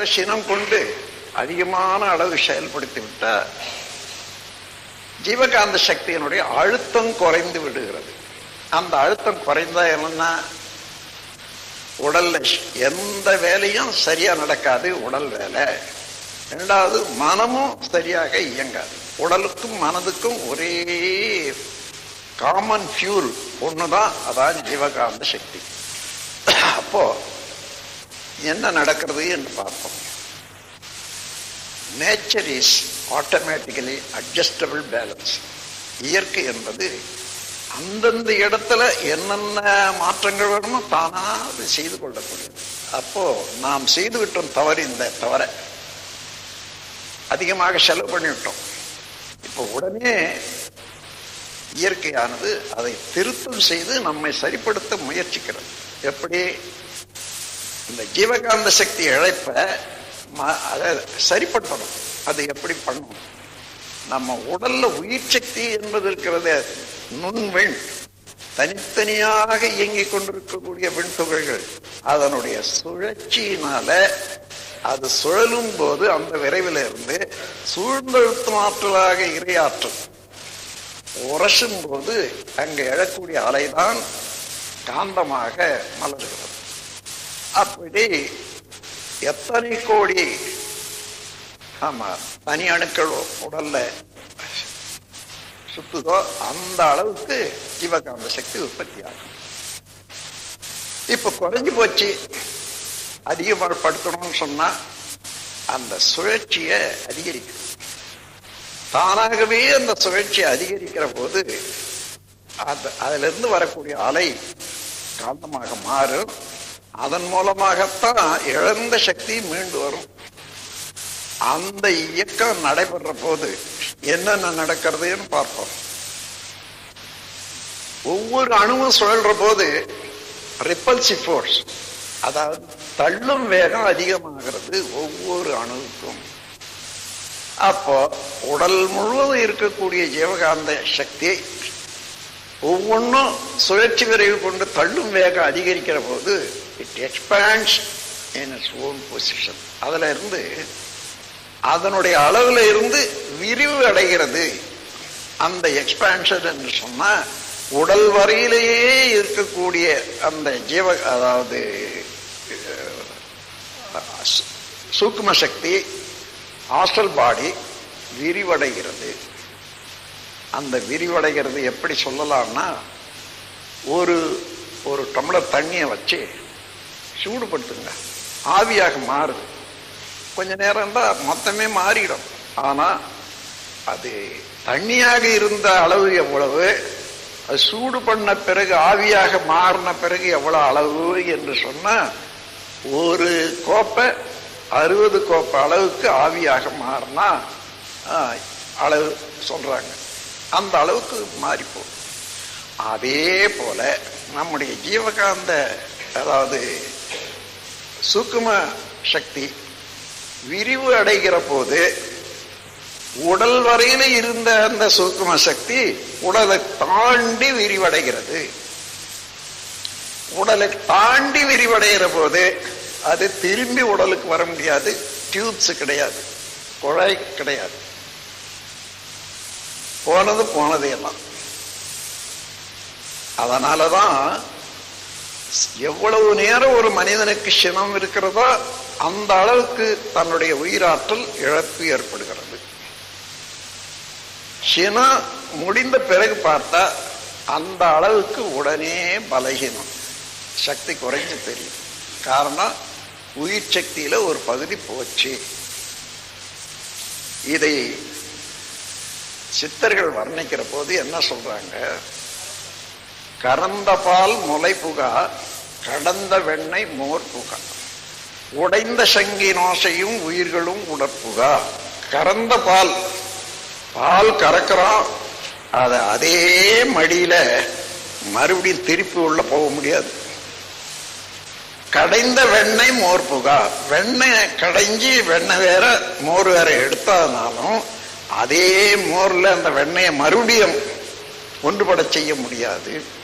இருக்கிற சினம் கொண்டு அதிகமான அளவு செயல்படுத்தி விட்டார். ஜீவகாந்த சக்தியினுடைய அழுத்தம் குறைந்து விடுகிறது. அந்த அழுத்தம் குறைந்தா என்னன்னா உடல்ல எந்த வேலையும் சரியா நடக்காது உடல் வேலை. ரெண்டாவது மனமும் சரியாக இயங்காது. உடலுக்கும் மனதுக்கும் ஒரே காமன் ஃபியூல் ஒண்ணுதான் அதான் ஜீவகாந்த சக்தி. அப்போ என்ன நடக்கிறது என்று பார்ப்போம். Nature is automatically adjustable balance இயற்கை என்பது அந்தந்த இடத்துல என்னென்ன மாற்றங்கள் வேணுமோ தானா அது செய்து கொள்ளக்கூடியது. அப்போ நாம் செய்து விட்டோம் தவறு இந்த தவற. அதிகமாக செலவு பண்ணிவிட்டோம் இப்போ உடனே இயற்கையானது அதை திருத்தம் செய்து நம்மை சரிப்படுத்த முயற்சிக்கிறது. எப்படி? இந்த ஜீவகாந்த சக்தி இழைப்ப ம- அதை சரிப்படுத்தணும். அது எப்படி பண்ணணும்? நம்ம உடல்ல உயிர் சக்தி என்பது இருக்கிறது நுண்வெண். தனித்தனியாக இயங்கிக் கொண்டிருக்கக்கூடிய விண்துகள்கள் அதனுடைய சுழற்சியினால அது சுழலும் போது அந்த விரைவில் இருந்து சூழ்ந்தெழுத்தும் ஆற்றலாக இரையாற்றல் உரசும் போது அங்கு எழக்கூடிய அலைதான் காந்தமாக மலர்கிறது. அப்படி எத்தனை கோடி? ஆமா தனி அணுக்கள் உடல்ல சுத்துதோ அந்த அளவுக்கு ஜீவகாந்த சக்தி உற்பத்தி ஆகும். இப்ப குறைஞ்சு போச்சு. அதிகப்படுத்தணும்னு சொன்னா அந்த சுழற்சியை அதிகரிக்கும். தானாகவே அந்த சுழற்சி அதிகரிக்கிற போது அந்த அதுல இருந்து வரக்கூடிய அலை காந்தமாக மாறும். அதன் மூலமாகத்தான் இழந்த சக்தி மீண்டு வரும். அந்த இயக்கம் நடைபெற போது என்னென்ன நடக்கிறதுன்னு பார்ப்போம். ஒவ்வொரு அணுவும் சுழல்ற போது ரிப்பல்சி ஃபோர்ஸ் அதாவது தள்ளும் வேகம் அதிகமாகிறது ஒவ்வொரு அணுவுக்கும். அப்போ உடல் முழுவதும் இருக்கக்கூடிய ஜீவகாந்த சக்தி ஒவ்வொன்றும் சுழற்சி விரைவு கொண்டு தள்ளும் வேகம் அதிகரிக்கிற போது it expands in its own position அதுல இருந்து அதனுடைய அளவுல இருந்து விரிவு அடைகிறது. அந்த எக்ஸ்பான்ஷன் என்று சொன்னா உடல் வரையிலேயே இருக்கக்கூடிய அந்த ஜீவ அதாவது சூக்ம சூக்கும சக்தி ஹாஸ்டல் பாடி விரிவடைகிறது. அந்த விரிவடைகிறது எப்படி சொல்லலாம்னா ஒரு ஒரு டம்ளர் தண்ணியை வச்சு சூடுபடுத்துங்க. ஆவியாக மாறுது. கொஞ்ச நேரம் தான் மொத்தமே மாறிடும். ஆனா அது தண்ணியாக இருந்த அளவு எவ்வளவு? அது சூடு பண்ண பிறகு ஆவியாக மாறின பிறகு எவ்வளவு அளவு என்று சொன்னா ஒரு கோப்பை அறுபது கோப்பை அளவுக்கு ஆவியாக மாறினா அளவு சொல்றாங்க. அந்த அளவுக்கு மாறிப்போம் அதே போல நம்முடைய ஜீவகாந்த அதாவது சூக்கும சக்தி விரிவு அடைகிற போது உடல் வரையில இருந்த அந்த சூக்கும சக்தி உடலை தாண்டி விரிவடைகிறது. உடலை தாண்டி விரிவடைகிற போது அது திரும்பி உடலுக்கு வர முடியாது. டியூப்ஸ் கிடையாது. குழாய் கிடையாது. போனது போனது எல்லாம். அதனாலதான் எவ்வளவு நேரம் ஒரு மனிதனுக்கு சினம் இருக்கிறதோ அந்த அளவுக்கு தன்னுடைய உயிராற்றல் இழப்பு ஏற்படுகிறது. சினம் முடிந்த பிறகு பார்த்தா அந்த அளவுக்கு உடனே பலகீனம். சக்தி குறைஞ்சு தெரியும். காரணம் உயிர் சக்தியில ஒரு பகுதி போச்சு. இதை சித்தர்கள் வர்ணிக்கிற போது என்ன சொல்றாங்க? கறந்த பால் முலை புகா கடந்த வெண்ணெய் மோர் புகா. உடைந்த சங்கி நோசையும் உயிர்களும் உடற்புகா. கறந்த பால் பால் கறக்கிறோம் அத அதே மடியில மறுபடியும் திருப்பி உள்ள போக முடியாது. கடைந்த வெண்ணெய் மோர் புகா. வெண்ணெய் கடைஞ்சி வெண்ணெய் வேற மோர் வேற எடுத்ததுனாலும் அதே மோர்ல அந்த வெண்ணெயை மறுபடியும் ஒன்றுபட செய்ய முடியாது.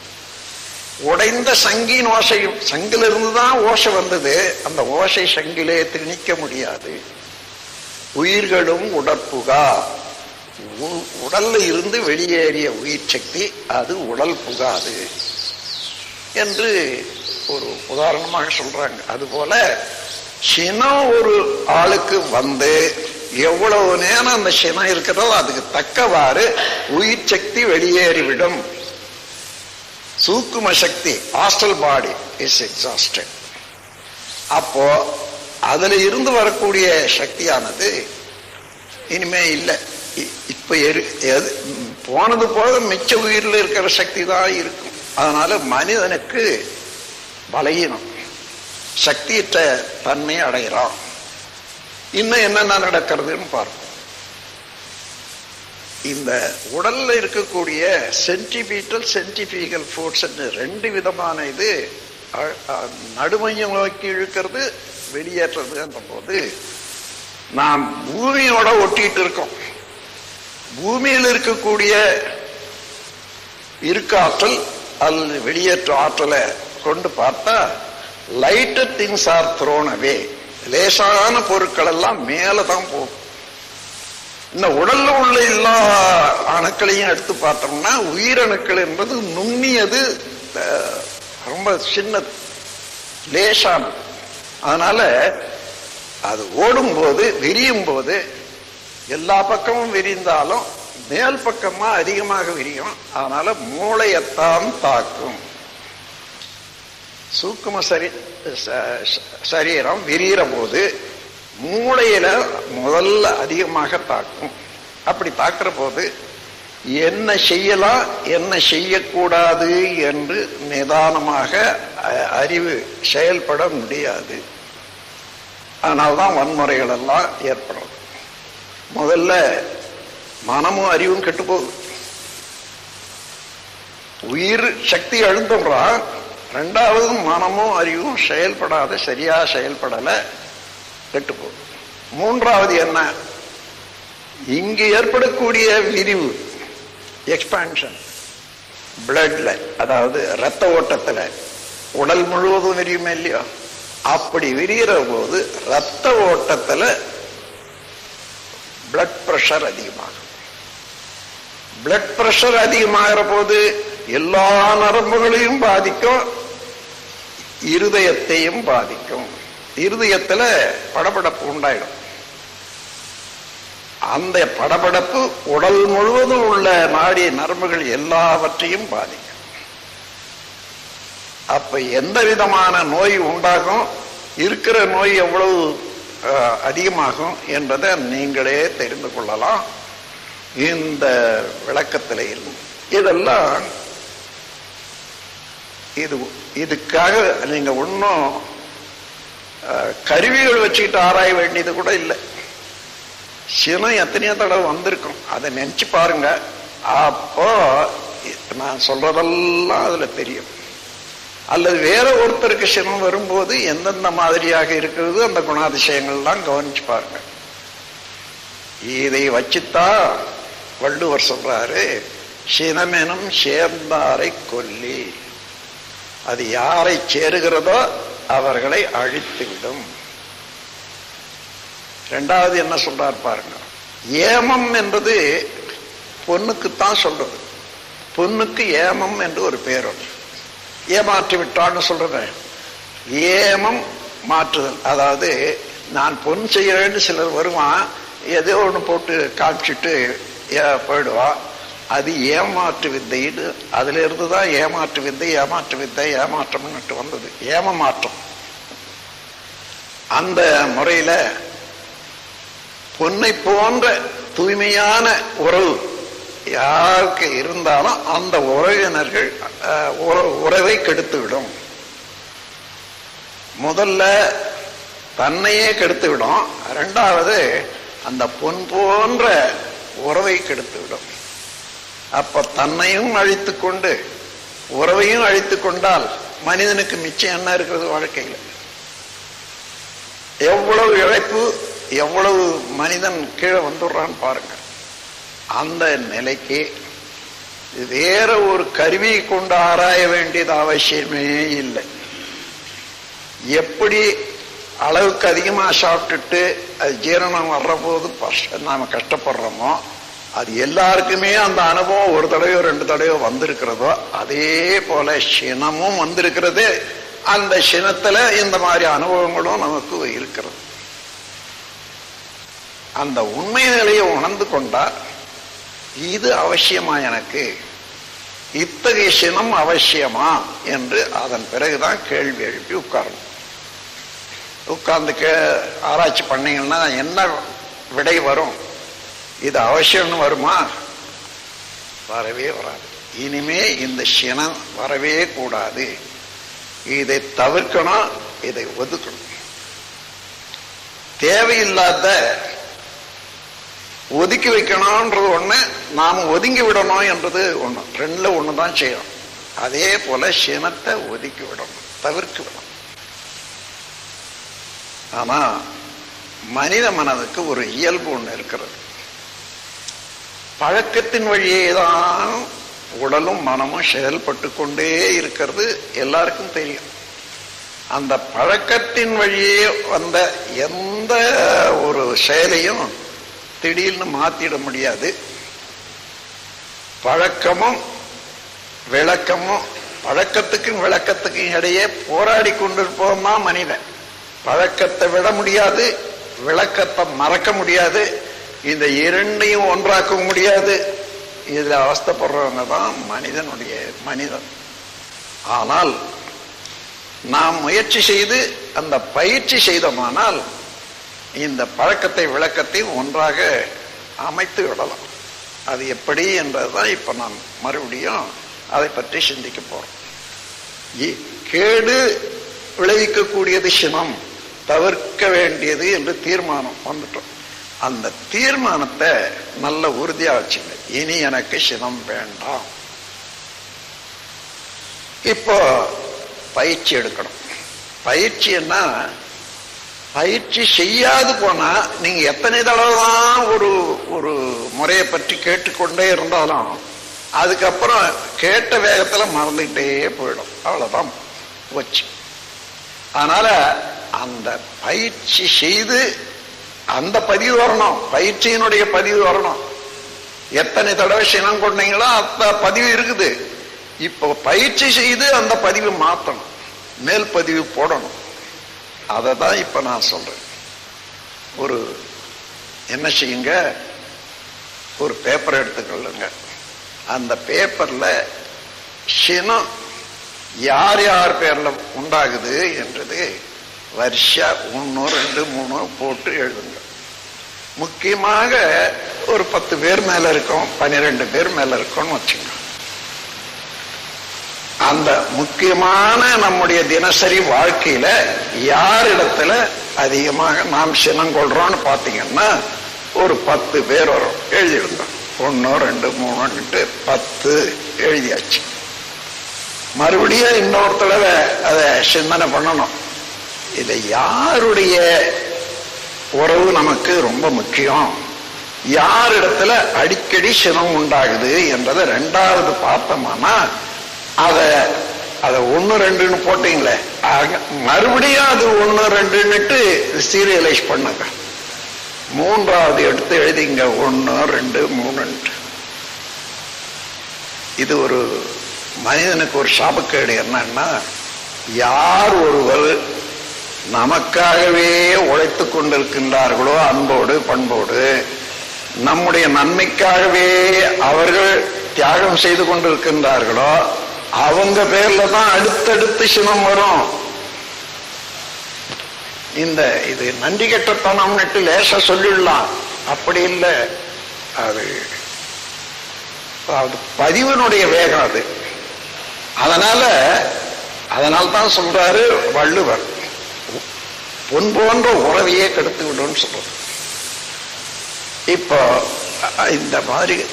உடைந்த சங்கின் ஓசையும் சங்கிலிருந்து தான் ஓசை வந்தது. அந்த ஓசை சங்கிலே திணிக்க முடியாது. உயிர்களும் உடற்புகா. உ- உடல்ல இருந்து வெளியேறிய உயிர் சக்தி அது உடல் புகாது என்று ஒரு உதாரணமாக சொல்றாங்க. அதுபோல சினம் ஒரு ஆளுக்கு வந்து எவ்வளவு நேரம் அந்த சினம் இருக்கிறதோ அதுக்கு தக்கவாறு உயிர் சக்தி வெளியேறிவிடும். சூக்கும சக்தி ஹாஸ்டல் பாடி இஸ் எக்ஸாஸ்டட் அப்போ அதுல இருந்து வரக்கூடிய சக்தியானது இனிமே இல்லை. இ- இப்ப எரு- எது போனது போக மிச்ச உயிரில் இருக்கிற சக்தி தான் இருக்கும். அதனால மனிதனுக்கு பலகீனம். சக்தியற்ற தன்மை அடைகிறான் இன்னும் என்னென்ன நடக்கிறதுன்னு பார்ப்போம். இந்த உடல்ல இருக்கக்கூடிய சென்டிபீட்டல் சென்டிபீகல் ஃபோர்ஸ் ரெண்டு விதமான இது நடுமையை நோக்கி இழுக்கிறது வெளியேற்றுறது போது நாம் பூமியோட ஒட்டிட்டு இருக்கோம். பூமியில் இருக்கக்கூடிய இருக்காற்றல் அல்லது வெளியேற்ற ஆற்றலை கொண்டு பார்த்தா lighter things are thrown away லேசான பொருட்கள் எல்லாம் மேலதான் போகும். இந்த உடல்ல உள்ள எல்லா அணுக்களையும் எடுத்து பார்த்தோம்னா உயிரணுக்கள் என்பது நுண்ணியது ரொம்ப சின்னது லேசானது. அதனால அது ஓடும் போது விரியும் போது எல்லா பக்கமும் விரிந்தாலும் மேல் பக்கமா அதிகமாக விரியும். அதனால மூளையத்தான் தாக்கும். சூக்கும சரி ச- சரீரம் விரிகிற போது மூளையில முதல்ல அதிகமாக தாக்கும் அப்படி தாக்குற போது என்ன செய்யலாம் என்ன செய்யக்கூடாது என்று நிதானமாக அ- அறிவு செயல்பட முடியாது. அதனால்தான் வன்முறைகள் எல்லாம் ஏற்படும். முதல்ல மனமும் அறிவும் கெட்டு போகுது உயிர் சக்தி எழுந்துடுறான் ரெண்டாவது மனமும் அறிவும் செயல்படாத சரியா செயல்படலை. கெட்டு மூன்றாவது என்ன? இங்கு ஏற்படக்கூடிய விரிவு எக்ஸ்பான்ஷன் பிளட்ல அதாவது ரத்த ஓட்டத்துல. உடல் முழுவதும் விரியுமே இல்லையா? அப்படி விரிகிற போது ரத்த ஓட்டத்துல பிளட் பிரஷர் அதிகமாகும். பிளட் பிரஷர் அதிகமாகிற போது எல்லா நரம்புகளையும் பாதிக்கும் இருதயத்தையும் பாதிக்கும். இருதயத்துல படபடப்பு உண்டாயிடும். அந்த படபடப்பு உடல் முழுவதும் உள்ள நாடி நரம்புகள் எல்லாவற்றையும் பாதிக்கும். அப்ப எந்த விதமான நோய் உண்டாகும்? இருக்கிற நோய் எவ்வளவு அஹ், அதிகமாகும் என்பதை நீங்களே தெரிந்து கொள்ளலாம். இந்த விளக்கத்தில் இருந்து. இதெல்லாம் இது இதுக்காக நீங்க ஒன்றும் கருவிகள் வச்சுக்கிட்டு ஆராய வேண்டியது கூட இல்லை. சினம் எத்தனையோ தடவை வந்திருக்கும். அதை நினைச்சு பாருங்க. அப்போ நான் சொல்றதெல்லாம் அதுல தெரியும். அல்லது வேற ஒருத்தருக்கு சினம் வரும்போது எந்தெந்த மாதிரியாக இருக்கிறது அந்த குணாதிசயங்கள்லாம் கவனிச்சு பாருங்க. இதை வச்சுத்தான் வள்ளுவர் சொல்றாரு சினமெனும் சேர்ந்தாரை கொல்லி. அது யாரை சேருகிறதோ அவர்களை அழித்துவிடும். ரெண்டாவது என்ன சொல்றார் பாருங்க. ஏமம் என்பது பொண்ணுக்குத்தான் சொல்றது. பொண்ணுக்கு ஏமம் என்று ஒரு பேர் ஏமாற்றி விட்டான்னு சொல்றேன் ஏமம் மாற்றுதல். அதாவது நான் பொன் செய்யறேன்னு சிலர் வருவான் ஏதோ ஒன்று போட்டு காமிச்சிட்டு ஏ- போயிடுவான். அது ஏமாற்று வித்தைன்னு அதுல இருந்து தான் ஏமாற்று வித்தை ஏமாற்று வித்தை ஏமாற்றம்னுட்டு வந்தது. ஏமமாற்றம். அந்த முறையில பொன்னை போன்ற தூய்மையான உறவு யாருக்கு இருந்தாலும் அந்த உறவினர்கள் அஹ், உறவை கெடுத்துவிடும். முதல்ல தன்னையே கெடுத்துவிடும். ரெண்டாவது அந்த பொன் போன்ற உறவை கெடுத்துவிடும். அப்ப தன்னையும் அழித்து கொண்டு உறவையும் அழித்து கொண்டால் மனிதனுக்கு மிச்சம் என்ன இருக்கிறது வாழ்க்கையில்? எவ்வளவு இழைப்பு எவ்வளவு மனிதன் கீழே வந்துடுறான்னு பாருங்க. அந்த நிலைக்கு வேற ஒரு கருவியை கொண்டு ஆராய வேண்டியது அவசியமே இல்லை. எப்படி அளவுக்கு அதிகமா சாப்பிட்டுட்டு அது ஜீரணம் வர்ற போது நாம கஷ்டப்படுறோமோ அது எல்லாருக்குமே அந்த அனுபவம் ஒரு தடவையோ ரெண்டு தடவையோ வந்திருக்கிறதோ அதே போல சினமும் வந்திருக்கிறது. அந்த சினத்துல இந்த மாதிரி அனுபவங்களும் நமக்கு இருக்கிறது. அந்த உண்மை நிலையை உணர்ந்து கொண்டா இது அவசியமா எனக்கு? இத்தகைய சினம் அவசியமா? என்று அதன் பிறகுதான் கேள்வி எழுப்பி உட்காரணும். உட்கார்ந்து கே ஆராய்ச்சி பண்ணீங்கன்னா என்ன விடை வரும்? இது அவசியம்னு வருமா? வரவே வராது. இனிமே இந்த சினம் வரவே கூடாது. இதை தவிர்க்கணும் இதை ஒதுக்கணும். தேவையில்லாத ஒதுக்கி வைக்கணும்ன்றது ஒண்ணு நாம் ஒதுங்கி விடணும் என்றது ஒண்ணு. ரெண்டுல ஒண்ணுதான் செய்யணும். அதே போல சினத்தை ஒதுக்கி விடணும் தவிர்க்க விடணும். ஆனா மனித மனதுக்கு ஒரு இயல்பு ஒண்ணு இருக்கிறது. பழக்கத்தின் வழியே தான் உடலும் மனமும் செயல்பட்டு கொண்டே இருக்கிறது. எல்லாருக்கும் தெரியும். அந்த பழக்கத்தின் வழியே வந்த எந்த ஒரு செயலையும் திடீர்னு மாத்திட முடியாது. பழக்கமும் விளக்கமும் பழக்கத்துக்கும் விளக்கத்துக்கும் இடையே போராடி கொண்டிருப்போம் தான் மனிதன். பழக்கத்தை விட முடியாது விளக்கத்தை மறக்க முடியாது இந்த இரண்டையும் ஒன்றாக்க முடியாது. இதுல அவஸ்தைப்படுறவங்க தான் மனிதனுடைய மனிதன். ஆனால் நாம் முயற்சி செய்து அந்த பயிற்சி செய்தோமானால் இந்த பழக்கத்தை விளக்கத்தையும் ஒன்றாக அமைத்து விடலாம். அது எப்படி என்றதுதான் இப்ப நாம் மறுபடியும் அதை பற்றி சிந்திக்க போறோம் கேடு விளைவிக்கக்கூடியது சினம் தவிர்க்க வேண்டியது என்று தீர்மானம் வந்துட்டோம். அந்த தீர்மானத்தை நல்ல உறுதியா வச்சுங்க. இனி எனக்கு சினம் வேண்டாம். இப்போ பயிற்சி எடுக்கணும். பயிற்சின்னா பயிற்சி செய்யாது போனா நீங்க எத்தனை தடவைதான் ஒரு ஒரு முறையை பற்றி கேட்டுக்கொண்டே இருந்தாலும் அதுக்கப்புறம் கேட்ட வேகத்துல மறந்துகிட்டே போயிடும். அவ்வளவுதான் போச்சு. அதனால அந்த பயிற்சி செய்து அந்த பதிவு வரணும். பயிற்சியினுடைய பதிவு வரணும். எத்தனை தடவை சினம் கொண்டீங்களோ அந்த பதிவு இருக்குது. இப்போ பயிற்சி செய்து அந்த பதிவு மாற்றணும் மேல் பதிவு போடணும். அதை தான் இப்போ நான் சொல்றேன். ஒரு என்ன செய்யுங்க? ஒரு பேப்பர் எடுத்துக்கொள்ளுங்க. அந்த பேப்பர்ல சினம் யார் யார் பேர்ல உண்டாகுது என்றது வருஷா ஒன்று ரெண்டு மூணு போட்டு எழுதுங்க. முக்கியமாக ஒரு பத்து பேர் மேல இருக்கும் பனிரெண்டு பேர் மேல இருக்கும்னு வச்சுக்கோங்க. அந்த முக்கியமான நம்முடைய தினசரி வாழ்க்கையில யார் இடத்துல அதிகமாக நாம் சினம் கொள்றோம்னு பாத்தீங்கன்னா ஒரு பத்து பேர் வரும். எழுதியிருந்தோம். ஒன்னு ரெண்டு மூணுன்ட்டு பத்து எழுதியாச்சு. மறுபடியும் இன்னொரு தடவை அதை சிந்தனை பண்ணணும். இதை யாருடைய உறவு நமக்கு ரொம்ப முக்கியம். யார் இடத்துல அடிக்கடி சினம் உண்டாகுது என்றதை ரெண்டாவது பார்த்தோமானா அதை அதை ஒன்று ரெண்டுன்னு போட்டீங்களே ஆக, மறுபடியும் அது ஒன்று ரெண்டுன்னுட்டு சீரியலைஸ் பண்ணுங்க. மூன்றாவது எடுத்து எழுதிங்க ஒன்று ரெண்டு மூணுன்ட்டு. இது ஒரு மனிதனுக்கு ஒரு சாபக்கேடு என்னன்னா யார் ஒருவர் நமக்காகவே உழைத்து கொண்டிருக்கின்றார்களோ அன்போடு பண்போடு நம்முடைய நன்மைக்காகவே அவர்கள் தியாகம் செய்து கொண்டிருக்கின்றார்களோ அவங்க பேர்ல தான் அடுத்தடுத்து சினம் வரும். இந்த இது நன்றி கெட்டத்தனம்னுட்டு லேசா சொல்லிடலாம். அப்படி இல்லை. அது அது பதிவினுடைய வேகம் அது. அதனால அதனால தான் சொல்றாரு வள்ளுவர். பொன் போன்ற உறவையே கெடுத்து விடும்னு சொல்றது. இப்போ இந்த மாதிரி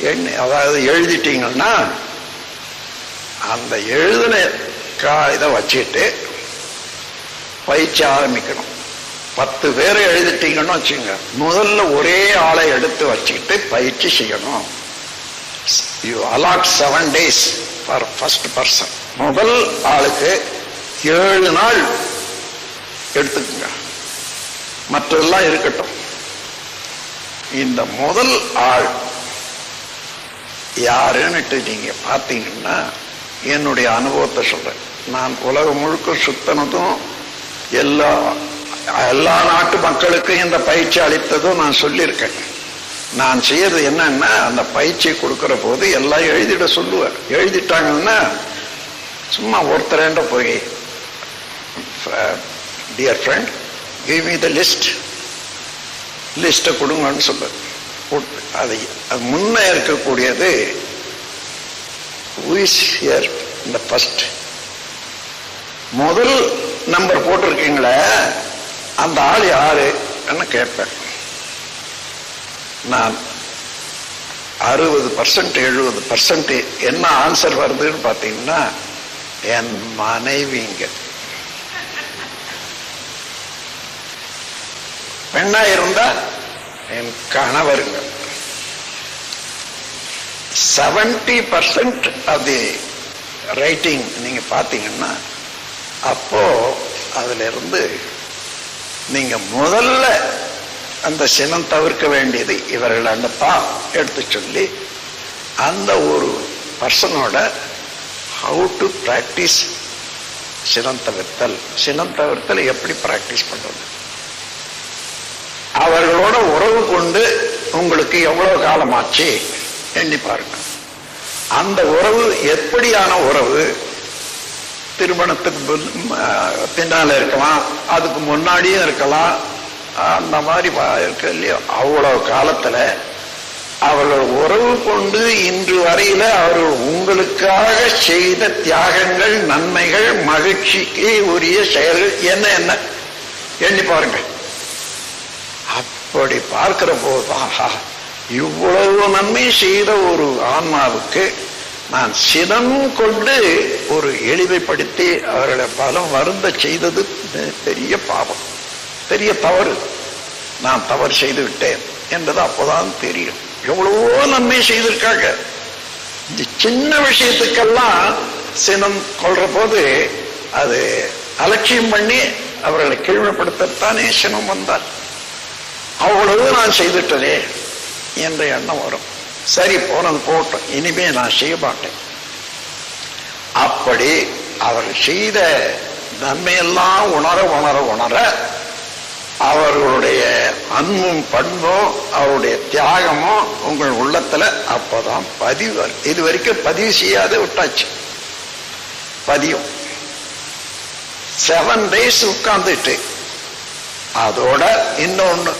எண்ணி அதாவது எழுதிட்டீங்கன்னா அந்த எழுதின கா- இதை வச்சுட்டு பயிற்சி ஆரம்பிக்கணும். பத்து பேரை எழுதிட்டீங்கன்னு வச்சுங்க முதல்ல ஒரே ஆளை எடுத்து வச்சுக்கிட்டு பயிற்சி செய்யணும். You allot seven days for first person முதல் ஆளுக்கு ஏழு நாள் எடுத்துக்கங்க. மற்றெல்லாம் இருக்கட்டும். இந்த முதல் ஆள் யாருன்னுட்டு நீங்க பார்த்தீங்கன்னா என்னுடைய அனுபவத்தை சொல்றேன். நான் உலகம் முழுக்க சுத்தனதும் எல்லா எல்லா நாட்டு மக்களுக்கும் இந்த பயிற்சி அளித்ததும் நான் சொல்லியிருக்கேன். நான் செய்யறது என்னன்னா அந்த பயிற்சி கொடுக்கிற போது எல்லாம் எழுதிட சொல்லுவார் எழுதிட்டாங்கன்னா சும்மா ஒருத்தரேண்ட போய் dear friend give me the list லிஸ்ட்டை கொடுங்கன்னு சொல்லு. அது முன்னே இருக்கக்கூடியது. ஹியர் இந்த ஃபஸ்ட் முதல் நம்பர் போட்டிருக்கீங்களே அந்த ஆள் யாரு கேட்பேன். நான் அறுபது பர்சன்ட் எழுபது பர்சன்ட் என்ன ஆன்சர் வருதுன்னு பார்த்தீங்கன்னா என் மனைவிங்க. பெண்ணா இருந்தா என் கணவருங்க seventy percent of the writing நீங்க பார்த்தீங்கன்னா அப்போ அதுல இருந்து நீங்க முதல்ல அந்த சினம் தவிர்க்க வேண்டியது இவர்கள் அந்தப்பா எடுத்து சொல்லி அந்த ஒரு பர்சனோட ஹவு டு பிராக்டிஸ் சினம் தவிர்த்தல். சினம் தவிர்த்தல் எப்படி பிராக்டிஸ் பண்றது? அவர்களோட உறவு கொண்டு உங்களுக்கு எவ்வளவு காலமாச்சு எண்ணி பாருங்க. அந்த உறவு எப்படியான உறவு? திருமணத்துக்கு பின்னால இருக்கலாம் அதுக்கு முன்னாடியும் இருக்கலாம் அந்த மாதிரி இருக்கு இல்லையோ? அவ்வளவு காலத்துல அவர்கள் உறவு கொண்டு இன்று வரையில அவர்கள் உங்களுக்காக செய்த தியாகங்கள் நன்மைகள் மகிழ்ச்சிக்கு உரிய செயல்கள் என்ன என்ன? எண்ணி பாருங்கள். அப்படி பார்க்கிற போதுதான் இவ்வளவு நன்மை செய்த ஒரு ஆன்மாவுக்கு நான் சினம் கொண்டு ஒரு எளிமைப்படுத்தி அவர்களை பலம் வருந்த செய்தது பெரிய பாவம் பெரிய தவறு. நான் தவறு செய்து விட்டேன் என்பது அப்போதான் தெரியும். எவ்வளவோ நன்மை செய்திருக்காங்க. இந்த சின்ன விஷயத்துக்கெல்லாம் சினம் கொள்ற போது அது அலட்சியம் பண்ணி அவர்களை கீழ்மைப்படுத்தத்தானே சினம் வந்தார். அவ்வளவு நான் செய்துட்டதே என்ற எண்ணம் வரும். சரி போனது போட்டோம் இனிமே நான் செய்ய மாட்டேன். அப்படி அவர் செய்த நன்மையெல்லாம் உணர உணர உணர அவர்களுடைய அன்பும் பண்பும் அவருடைய தியாகமும் உங்கள் உள்ளத்துல அப்பதான் பதிவு இது வரைக்கும் பதிவு செய்யாத விட்டாச்சு. பதியும். செவன் டேஸ் உட்கார்ந்துட்டு அதோட இன்னொன்னு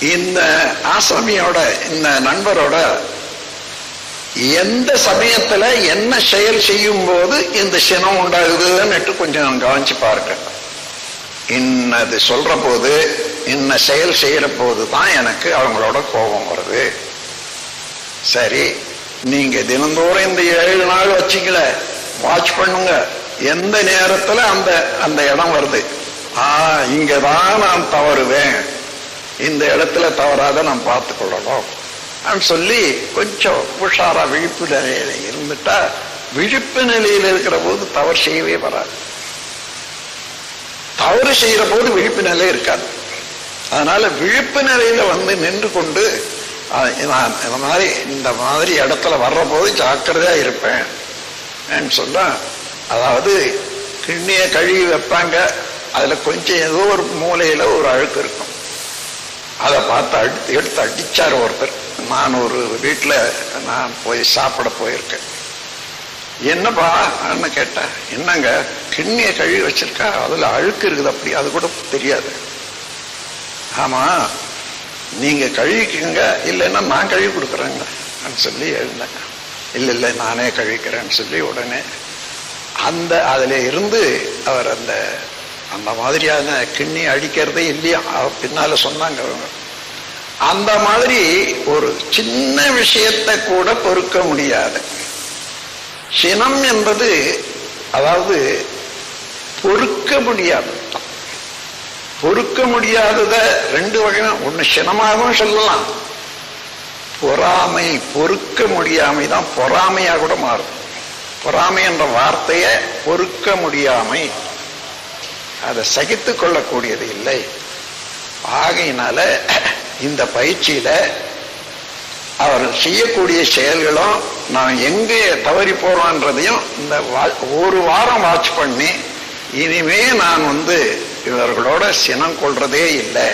இந்த ஆசாமியோட இந்த நண்பரோட எந்த சமயத்துல என்ன செயல் செய்யும் போது இந்த சினம் உண்டாகுதுன்னு கொஞ்சம் கவனிச்சு பாருங்க. இன்னது சொல்ற போது இன்ன செயல் செய்யற போது தான் எனக்கு அவங்களோட கோபம் வருது. சரி நீங்க தினந்தோறும் இந்த ஏழு நாள் வச்சுக்கல. வாட்ச் பண்ணுங்க. எந்த நேரத்துல அந்த அந்த இடம் வருது? ஆ இங்கதான் நான் தவறுவேன். இந்த இடத்துல தவறாத நாம் பார்த்து கொள்ளணும் சொல்லி கொஞ்சம் உஷாரா விழிப்பு நிலையில இருந்துட்டா விழிப்பு நிலையில இருக்கிற போது தவறு செய்யவே வராது. தவறு செய்யற போது விழிப்பு நிலை இருக்காது. அதனால விழிப்பு நிலையில வந்து நின்று கொண்டு நான் இந்த மாதிரி இந்த மாதிரி இடத்துல வர்ற போது ஜாக்கிரதையா இருப்பேன் சொன்னா அதாவது கிண்ணிய கழுவி வைப்பாங்க. அதுல கொஞ்சம் ஏதோ ஒரு மூலையில ஒரு அழுக்கு இருக்கும். அதை பார்த்து அடுத்து எடுத்து அடிச்சார் ஒருத்தர். நான் ஒரு வீட்டில் நான் போய் சாப்பிட போயிருக்கேன். என்னப்பா கேட்டேன் என்னங்க கிண்ணியை கழுவி வச்சிருக்கா? அதில் அழுக்கு இருக்குது அப்படி அது கூட தெரியாது. ஆமாம் நீங்கள் கழுவிக்குங்க இல்லைன்னா நான் கழுவி கொடுக்குறேங்க சொல்லி எழுந்தேன். இல்லை இல்லை நானே கழிக்கிறேன்னு சொல்லி உடனே அந்த அதில் இருந்து அவர் அந்த அந்த மாதிரியான கிண்ணி அடிக்கிறதே இல்லையா? பின்னால சொன்னாங்க அவங்க. அந்த மாதிரி ஒரு சின்ன விஷயத்தை கூட பொறுக்க முடியாது. சினம் என்பது அதாவது பொறுக்க முடியாது பொறுக்க முடியாதத ரெண்டு வகை ஒண்ணு சினமாகவும் சொல்லலாம். பொறாமை பொறுக்க முடியாமை தான் பொறாமையா கூட மாறும். பொறாமை என்ற வார்த்தையை பொறுக்க முடியாமை அதை சகித்து கொள்ளக்கூடியது இல்லை. ஆகையினால இந்த பயிற்சியில அவர் செய்யக்கூடிய செயல்களும் நான் எங்கே தவறி போறோன்றதையும் இந்த வா- ஒரு வாரம் வாட்ச் பண்ணி இனிமே நான் வந்து இவர்களோட சினம் கொள்றதே இல்லை.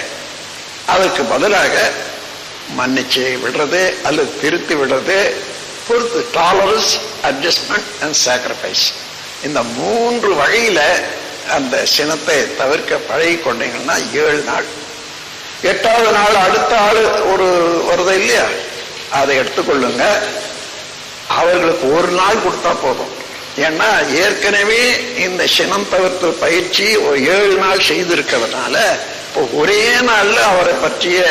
அதற்கு பதிலாக மன்னிச்சு விடுறது அல்லது திருத்தி விடுறது பொறுத்து டாலரன்ஸ் அட்ஜஸ்ட்மெண்ட் அண்ட் சாக்ரிஃபைஸ் இந்த மூன்று வகையில அந்த சினத்தை தவிர்க்க பழகி கொண்டீங்கன்னா ஏழு நாள். எட்டாவது நாள் அடுத்த ஆள் ஒரு வருது இல்லையா? அதை எடுத்துக்கொள்ளுங்க. அவர்களுக்கு ஒரு நாள் கொடுத்தா போதும். ஏன்னா ஏற்கனவே இந்த சினம் தவிர்த்து பயிற்சி ஒரு ஏழு நாள் செய்திருக்கிறதுனால இப்போ ஒரே நாளில் அவரை பற்றிய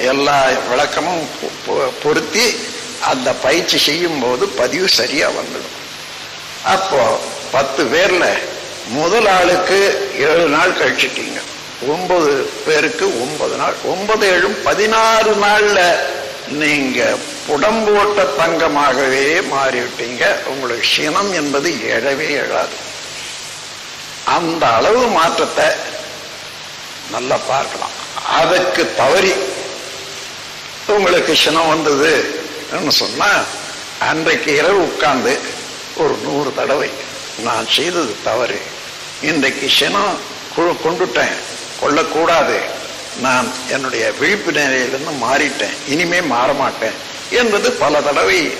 எல்லா விளக்கமும் பொ- பொ- பொருத்தி அந்த பயிற்சி செய்யும் போது பதிவு சரியா வந்துடும். அப்போ பத்து பேர்ல முதல் ஆளுக்கு ஏழு நாள் கழிச்சிட்டீங்க. ஒன்பது பேருக்கு ஒன்பது நாள். ஒன்பது ஏழும் பதினாறு நாள்ல நீங்க புடம்போட்ட தங்கமாகவே மாறிவிட்டீங்க. உங்களுக்கு சினம் என்பது எழவே எழாது. அந்த அளவு மாற்றத்தை நல்லா பார்க்கலாம். அதுக்கு தவறி உங்களுக்கு சினம் வந்தது சொன்னா அன்றைக்கு இரவு உட்கார்ந்து ஒரு நூறு தடவை நான் செய்தது தவறு. இன்றைக்கு சினம் குழு கொண்டுட்டேன். கொள்ளக்கூடாது. நான் என்னுடைய விழிப்பு நிலையிலிருந்து மாறிட்டேன். இனிமே மாற மாட்டேன் என்பது பல தடவை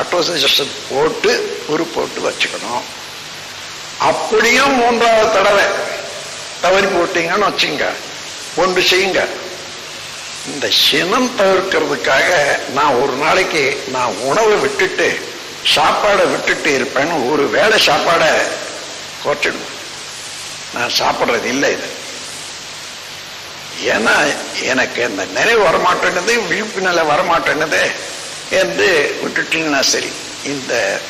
ஆட்டோ சஜஷன் போட்டு உரு போட்டு வச்சுக்கணும். அப்படியும் மூன்றாவது தடவை. தவறி போட்டீங்கன்னு வச்சுங்க. ஒன்று செய்யுங்க. இந்த சினம் தவிர்க்கிறதுக்காக நான் ஒரு நாளைக்கு நான் உணவை விட்டுட்டு சாப்பாடை விட்டுட்டு இருப்பேன்னு ஒரு வேளை சாப்பாடை குறைச்சிடுவேன். நான் சாப்பிட்றது இல்லை இது. ஏன்னா எனக்கு இந்த நினைவு வரமாட்டேன்னது விழிப்பு நிலை வரமாட்டேன்னது என்று விட்டுட்டீங்கன்னா சரி. இந்த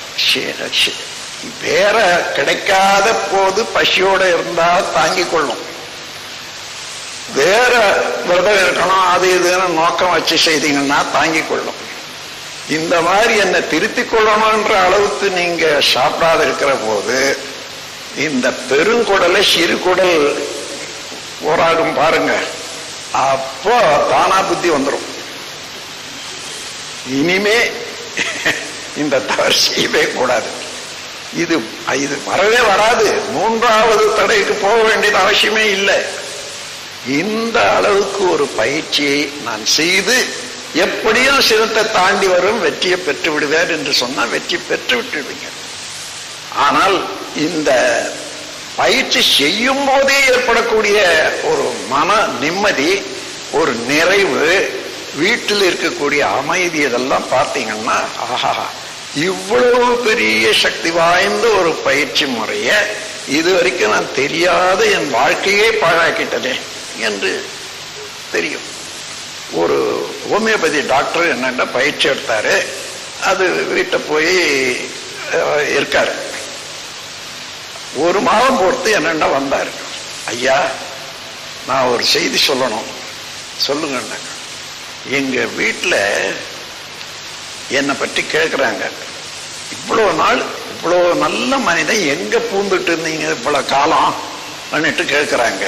வேற கிடைக்காத போது பசியோட இருந்தா தாங்கிக் கொள்ளும். வேற விரதம் இருக்கணும் அது இதுன்னு நோக்கம் வச்சு செய்தீங்கன்னா தாங்கிக் கொள்ளும். இந்த மாதிரி என்னை திருத்திக் கொள்ளணும்ன்ற அளவுக்கு நீங்க சாப்பிடாத இருக்கிற போது இந்த பெருங்குடலை சிறு குடல் போராடும் பாருங்க. அப்போ தானா புத்தி வந்துடும் இனிமே இந்த தவறு செய்யவே கூடாது. இது இது வரவே வராது. மூன்றாவது தடைக்கு போக வேண்டியது அவசியமே இல்லை. இந்த அளவுக்கு ஒரு பயிற்சியை நான் செய்து எப்படியும் சிரத்தை தாண்டி வரும் வெற்றியை பெற்று விடுவேன் என்று சொன்னால் வெற்றி பெற்று விட்டுடுவீங்க ஆனால் இந்த பயிற்சி செய்யும் போதே ஏற்படக்கூடிய ஒரு மன நிம்மதி ஒரு நிறைவு வீட்டில் இருக்கக்கூடிய அமைதி இதெல்லாம் பார்த்தீங்கன்னா ஆஹா இவ்வளவு பெரிய சக்தி வாய்ந்த ஒரு பயிற்சி முறைய இது வரைக்கும் நான் தெரியாத என் வாழ்க்கையே பாழாக்கிட்டதே என்று தெரியும். ஒரு ஹோமியோபதி டாக்டர் என்னென்ன பயிற்சி எடுத்தாரு அது வீட்டை போய் இருக்காரு. ஒரு மாதம் பொறுத்து என்னென்ன வந்தாரு. ஐயா நான் ஒரு செய்தி சொல்லணும். சொல்லுங்க எங்க வீட்டில் என்னை பற்றி கேட்குறாங்க இவ்வளோ நாள் இவ்வளோ நல்ல மனிதன் எங்கே பூந்துட்டு இருந்தீங்க இவ்வளோ காலம் பண்ணிட்டு கேட்குறாங்க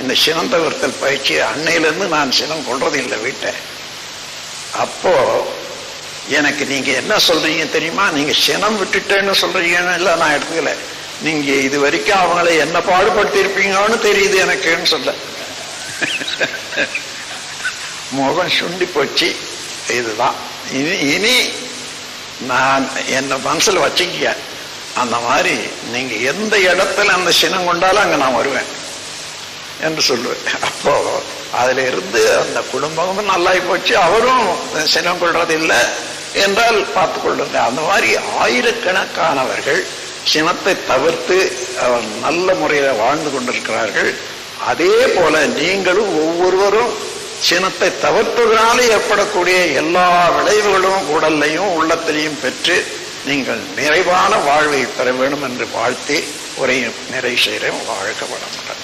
இந்த சினந்தவர்த்தல் பயிற்சி அன்னையிலேருந்து நான் சினம் கொள்றது இல்லை வீட்டை. அப்போ எனக்கு நீங்கள் என்ன சொல்கிறீங்க தெரியுமா? நீங்கள் சினம் விட்டுட்டேன்னு சொல்கிறீங்கன்னு இல்லை நான் எடுத்துக்கல. நீங்க இது வரைக்கும் அவங்கள என்ன பாடுபடுத்திருப்பீங்கன்னு தெரியுது எனக்குன்னு சொல்ல. முகம் சுண்டி போச்சு. இதுதான். இனி இனி நான் என்ன மனசுல வச்சுக்க அந்த மாதிரி நீங்க எந்த இடத்துல அந்த சினம் கொண்டாலும் அங்க நான் வருவேன் என்று சொல்லுவேன். அப்போ அதுல இருந்து அந்த குடும்பமும் நல்லாய் போச்சு. அவரும் சினம் கொள்றது இல்லை என்றால் பார்த்து கொள்ளுங்க அந்த மாதிரி ஆயிரக்கணக்கானவர்கள் சினத்தை தவிர்த்து அவர் நல்ல முறையில வாழ்ந்து கொண்டிருக்கிறார்கள். அதே போல நீங்களும் ஒவ்வொருவரும் சினத்தை தவிர்ப்பதனால ஏற்படக்கூடிய எல்லா விளைவுகளும் உடல்லையும் உள்ளத்திலையும் பெற்று நீங்கள் நிறைவான வாழ்வை பெற வேண்டும் என்று வாழ்த்தி உரையை நிறை செய்கிறேன். வாழ்க்கப்பட வளமுடன்.